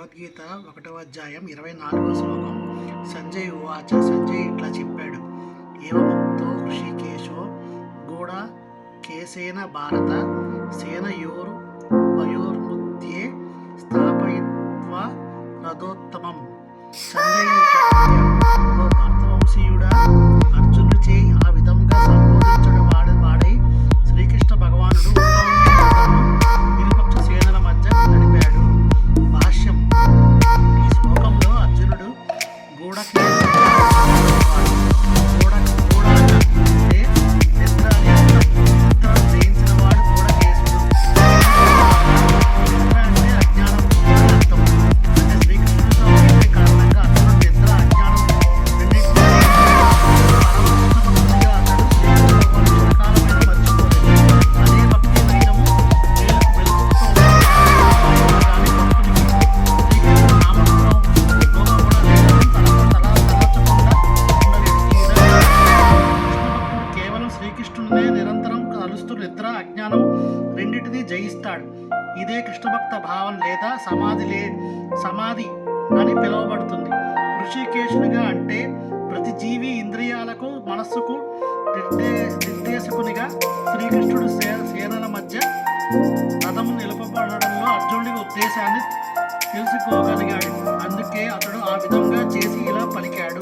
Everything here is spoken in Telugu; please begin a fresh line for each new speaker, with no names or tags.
భగవద్గీత ఒకటవ అధ్యాయం ఇరవై నాలుగవ శ్లోకం. సంజయ్ ఉవాచ సంజయ్ ఇట్లా చెప్పాడు. ఏవముక్తో ఋషికేశో గూఢ కేసేన భారత సేనయోరు భయోర్ముద్యే స్థాపయిత్వ రథోత్తమం. సంజయ్ product. రెండింటినీ జయిస్తాడు. ఇదే కృష్ణ భక్త భావం లేదా సమాధి లే సమాధి అని పిలువబడుతుంది. ఋషికేశునిగా అంటే ప్రతి జీవి ఇంద్రియాలకు మనస్సుకు నిర్దే నిర్దేశకునిగా శ్రీకృష్ణుడు సే సేనల మధ్య రథము నిలపబడడంలో అర్జునుడి ఉద్దేశాన్ని తెలుసుకోగలిగాడు. అందుకే అతడు ఆ విధంగా చేసి ఇలా పలికాడు.